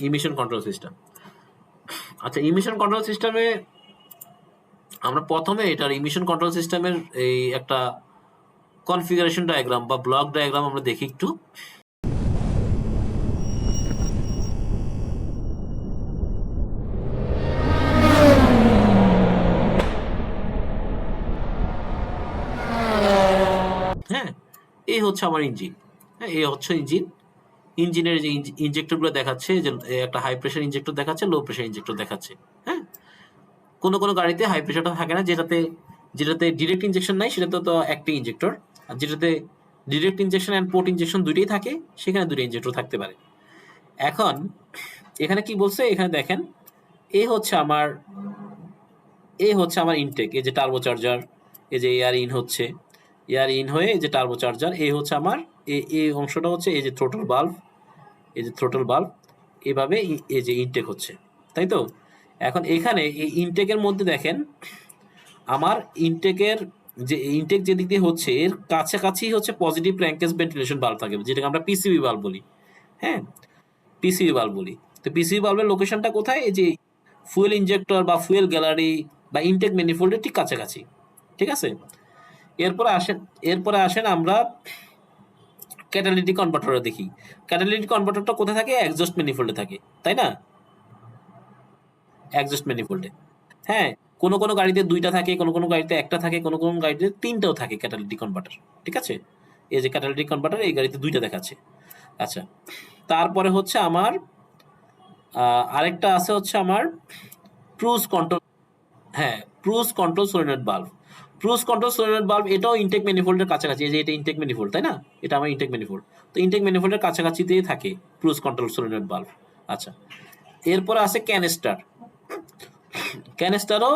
Emission control system আচ্ছা emission control সিস্টেমে আমরা প্রথমে এটার ইমিশন কন্ট্রোল সিস্টেমের এই একটা কনফিগারেশন ডায়াগ্রাম বা ব্লক ডায়াগ্রাম আমরা দেখি একটু। হ্যাঁ এই হচ্ছে আমার ইঞ্জিন হ্যাঁ এই হচ্ছে ইঞ্জিন ইঞ্জিনের যে ইনজেক্টরগুলো দেখাচ্ছে, যে একটা হাই প্রেশার ইনজেক্টর দেখাচ্ছে লো প্রেশার ইনজেক্টর দেখাচ্ছে হ্যাঁ? কোনো কোনো গাড়িতে হাই প্রেশারটা থাকে না, যেটাতে যেটাতে ডিরেক্ট ইনজেকশন নাই, সেটাতে তো একটি ইনজেক্টর আর যেটাতে direct injection and port injection দুইটাই থাকে, সেখানে দুটো ইনজেক্টর থাকতে পারে। এখন, এখানে কি বলছে? এখানে দেখেন, এ হচ্ছে আমার, এ হচ্ছে আমার ইনটেক এই যে টার্বো চার্জার এই যে এয়ার ইন হচ্ছে এয়ার ইন হয়ে এই যে টার্বো চার্জার এই হচ্ছে আমার এই অংশটা হচ্ছে এই যে থ্রোটল বাল্ব এই যে থ্রোটল বাল্ব এভাবে এই যে ইনটেক হচ্ছে, তাই তো? এখন এখানে এই ইনটেকের মধ্যে দেখেন, আমার ইনটেকের যে ইনটেক যেদিক দিয়ে হচ্ছে, এর কাছাকাছি হচ্ছে পজিটিভ ক্র্যাঙ্কেজ ভেন্টিলেশন বাল্ব থাকে, যেটাকে আমরা পিসিবি বাল্ব বলি হ্যাঁ? পিসিবি বাল্ব বলি। তো পিসিবি বাল্বের লোকেশনটা কোথায়? এই যে ফুয়েল ইনজেক্টর বা ফুয়েল গ্যালারি বা ইনটেক ম্যানিফোল্ডের ঠিক কাছাকাছি, ঠিক আছে? এরপরে আসেন এরপরে আসেন আমরা ক্যাটালিটিক কনভার্টারে দেখি। ক্যাটালিটিক কনভার্টারটা কোথায় থাকে? এক্সজস্ট ম্যানিফোল্ডে থাকে, তাই না? এক্সজস্ট ম্যানিফোল্ডে হ্যাঁ কোনো কোনো গাড়িতে দুইটা থাকে, কোনো কোনো গাড়িতে একটা থাকে, কোনো কোনো গাড়িতে তিনটাও থাকে ক্যাটালিটিক কনভার্টার ঠিক আছে? এই যে ক্যাটালিটিক কনভার্টার এই গাড়িতে দুইটা দেখাচ্ছে আচ্ছা তারপরে হচ্ছে আমার আরেকটা আছে হচ্ছে আমার প্রুস কন্ট্রোল হ্যাঁ প্রুস কন্ট্রোল সোলিনয়েড বাল্ব প্রুস কন্ট্রোল সোলিনয়েড বাল্ব এটাও ইনটেক ম্যানিফোল্ডের কাছাকাছি, এই যে এটা ইনটেক ম্যানিফোল্ড তাই না? এটা আমার ইনটেক ম্যানিফোল্ড তো ইনটেক ম্যানিফোল্ডের কাছাকাছিতেই থাকে প্রুস কন্ট্রোল সোলিনয়েড বাল্ব আচ্ছা। এরপরে আছে ক্যানেস্টার ক্যানেস্টারও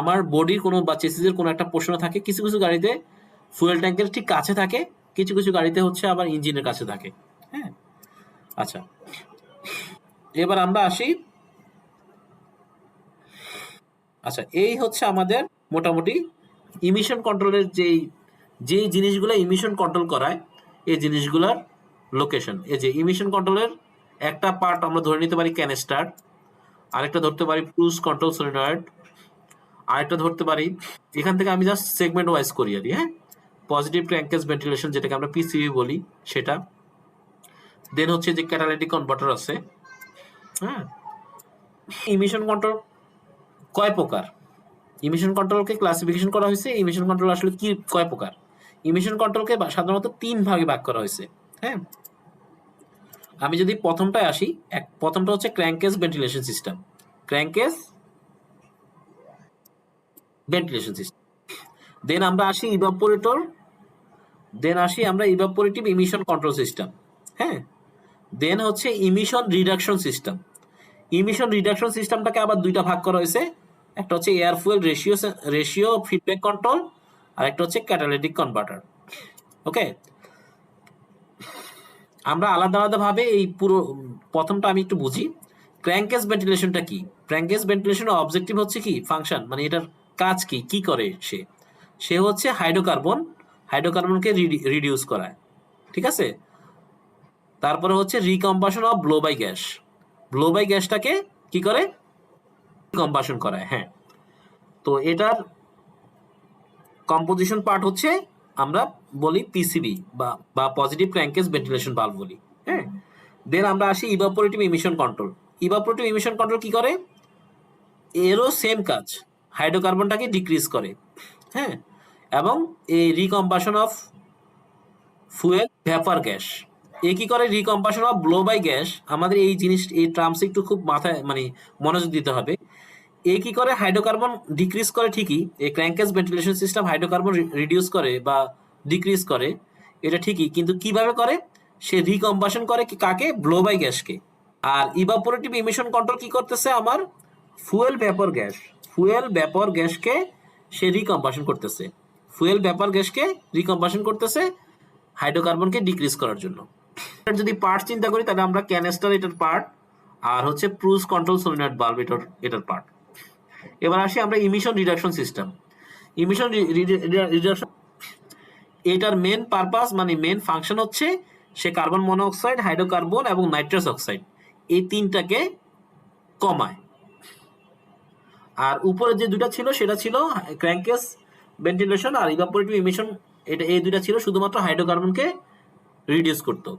আমার বডির কোনো বা চেসিসের কোনো একটা পোর্শন থাকে, কিছু কিছু গাড়িতে ফুয়েল ট্যাঙ্কের ঠিক কাছে থাকে, কিছু কিছু গাড়িতে হচ্ছে আবার ইঞ্জিনের কাছে থাকে হ্যাঁ? আচ্ছা। এবার আমরা আসি। আচ্ছা এই হচ্ছে আমাদের মোটামুটি ইমিশন কন্ট্রোলের যেই যেই জিনিসগুলো ইমিশন কন্ট্রোল করায়, এই জিনিসগুলোর লোকেশন এই যে ইমিশন কন্ট্রোলের একটা পার্ট আমরা ধরে নিতে পারি ক্যানেস্টার আরেকটা ধরতে পারি ক্রুজ কন্ট্রোল সলিনয়েড আরেকটা ধরতে পারি, এখান থেকে আমি জাস্ট সেগমেন্ট ওয়াইজ করি আর হ্যাঁ? পজিটিভ ক্র্যাঙ্কেজ ভেন্টিলেশন যেটাকে আমরা পিসিবি বলি, সেটা। দেন হচ্ছে যে ক্যাটালিটিক কনভার্টার আছে হ্যাঁ? ইমিশন কন্ট্রোল কয় প্রকার? ইমিশন কন্ট্রোলকে ক্লাসিফিকেশন করা হয়েছে। ইমিশন কন্ট্রোল আসলে কি, কয় প্রকার? ইমিশন কন্ট্রোলকে সাধারণত তিন ভাগে ভাগ করা হয়েছে হ্যাঁ? আমি যদি প্রথমটায় আসি, এক, প্রথমটা হচ্ছে crankcase ventilation system crankcase ventilation system then আমরা আসি ইভাপোরেটর দেন আসি আমরা ইভাপোরেটিভ ইমিশন কন্ট্রোল সিস্টেম হ্যাঁ? দেন হচ্ছে emission reduction system emission reduction সিস্টেমটাকে আবার দুইটা ভাগ করা হয়েছে একটা হচ্ছে air fuel ratio ratio feedback control আর একটা হচ্ছে ক্যাটালিটিক কনভার্টার ওকে আমরা আলাদা আলাদা ভাবে এই পুরো, প্রথমটা আমি একটু বুঝি। ক্র্যাঙ্কেজ ভেন্টিলেশনটা কি? ক্র্যাঙ্কেজ ভেন্টিলেশনের অবজেক্টিভ হচ্ছে কি? ফাংশন মানে এটার কাজ কি? কি করে সে? সে হচ্ছে হাইড্রোকার্বন হাইড্রোকার্বনকে রিডিউস করায়, ঠিক আছে? তারপরে হচ্ছে recombustion of blow by gas blow by গ্যাসটাকে কি করে? কম্বাসন করায় হ্যাঁ। তো এটার কম্পোজিশন পার্ট হচ্ছে আমরা বলি পিসিবি বা বা পজিটিভ ক্র্যাঙ্কেজ ভেন্টিলেশন বাল্ব বলি হ্যাঁ। দেন আমরা আসি evaporative emission control evaporative emission control কি করে? এরও সেম কাজ হাইড্রোকার্বনটাকে ডিক্রিজ করে হ্যাঁ। এবং এই recombustion of fuel vapour gas এ কি করে? Recombustion of blow by gas আমাদের এই জিনিস, এই টার্মস একটু খুব মাথায় মানে মনোযোগ দিতে হবে। এ কি করে? হাইড্রোকার্বন ডিক্রিজ করে ঠিকই। এই crankcase ventilation system hydrocarbon reduce করে বা ডিক্রিজ করে, এটা ঠিকই। কিন্তু কীভাবে করে? সে রিকম্বাসন করে কাকে? ব্লো বাই গ্যাসকে আর ইভাপোরেটিভ ইমিশন কন্ট্রোল কি করতেছে আমার? Fuel vapour gas fuel vapour গ্যাসকে সে রিকম্বাসন করতেছে। ফুয়েল ভ্যাপর গ্যাসকে রিকম্বাসন করতেছে হাইড্রোকার্বনকে ডিক্রিজ করার জন্য। যদি পার্ট চিন্তা করি, তাহলে আমরা ক্যানেস্টার এটার পার্ট আর হচ্ছে প্রুস কন্ট্রোল সোলিনয়েড বাল্ব এটার এটার পার্ট এবার আসি আমরা emission reduction system emission reduction এটার মেন পারপাস মানে মেন ফাংশন হচ্ছে সে কার্বন মনোঅক্সাইড হাইড্রোকার্বন এবং নাইট্রাস অক্সাইড এই তিনটাকে কমায়। আর উপরে যে দুটা ছিল, সেটা ছিল ক্র্যাঙ্কেস ভেন্টিলেশন আর ইভাপোরেটিভ ইমিশন এটা, এই দুটা ছিল শুধুমাত্র হাইড্রোকার্বনকে রিডিউস করতো।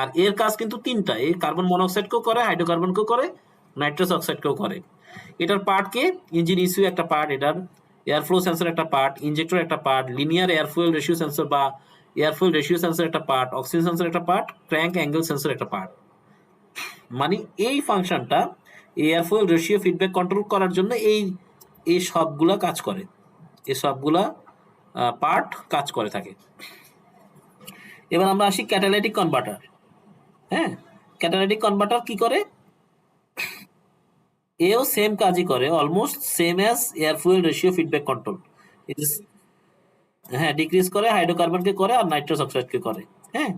আর এর কাজ কিন্তু তিনটা, এই কার্বন মনোক্সাইডকেও করে হাইড্রোকার্বনকেও করে নাইট্রাস অক্সাইডকেও করে। এটার পার্ট কে? ইঞ্জিন ইস্যু একটা পার্ট এটার এয়ার ফ্লো সেন্সর একটা পার্ট ইনজেক্টর একটা part linear air fuel ratio sensor বা এয়ার ফুয়েল রেশিও সেন্সর একটা পার্ট অক্সিজেন সেন্সর একটা পার্ট ক্র্যাঙ্ক অ্যাঙ্গেল সেন্সর একটা পার্ট মানে এই ফাংশনটা air fuel ratio feedback control করার জন্য এই এই সবগুলা কাজ করে। এই সবগুলা পার্ট কাজ করে থাকে। এবার আমরা আসি ক্যাটালাইটিক কনভার্টার হ্যাঁ? ক্যাটালাইটিক কনভার্টার কি করে? এও সেম কাজই করে almost same as air fuel ratio feedback control হ্যাঁ ডিক্রিজ করে হাইড্রোকার্বনকে করে আর নাইট্রাস অক্সাইডকে করে হ্যাঁ?